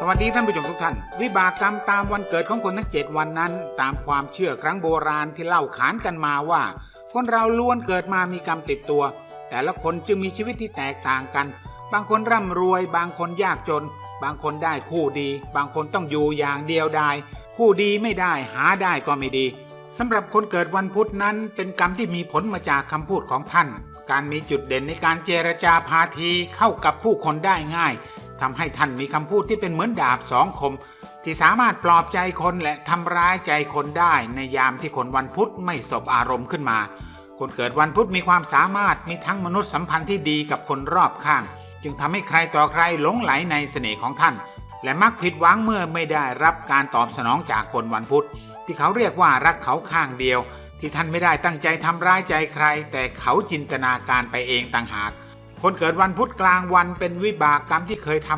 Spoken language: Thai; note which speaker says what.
Speaker 1: สวัสดีท่านผู้ชมทุกท่าน วิบากกรรมตามวันเกิดของคนทั้งเจ็ดวันนั้น ตามความเชื่อครั้งโบราณที่เล่าขานกันมาว่า คนเราล้วนเกิดมามีกรรมติดตัว แต่ละคนจึงมีชีวิตที่แตกต่างกัน บางคนร่ำรวย บางคนยากจน บางคนได้คู่ดี บางคนต้องอยู่อย่างเดียวดายคู่ดีไม่ได้หาได้ก็ไม่ดีสำหรับคนเกิดวันพุธนั้น เป็นกรรมที่มีผลมาจากคำพูดของท่าน การมีจุดเด่นในการเจรจาพาทีเข้ากับผู้คนได้ง่าย ทำให้ท่านมีคำพูดที่เป็นเหมือนดาบสองคม ที่สามารถปลอบใจคนและทำร้ายใจคนได้ในยามที่คนวันพุธไม่สบอารมณ์ขึ้นมา คนเกิดวันพุธมีความสามารถมีทั้งมนุษยสัมพันธ์ที่ดีกับคนรอบข้าง จึงทำให้ใครต่อใครหลงไหลในเสน่ห์ของท่าน และมักผิดหวังเมื่อไม่ได้รับการตอบสนองจากคนวันพุธ ที่เขาเรียกว่ารักเขาข้างเดียว ที่ท่านไม่ได้ตั้งใจทำร้ายใจใคร แต่เขาจินตนาการไปเองต่างหาก คนเกิดวันพุธกลางวันเป็นวิบากกรรมที่เคยทำ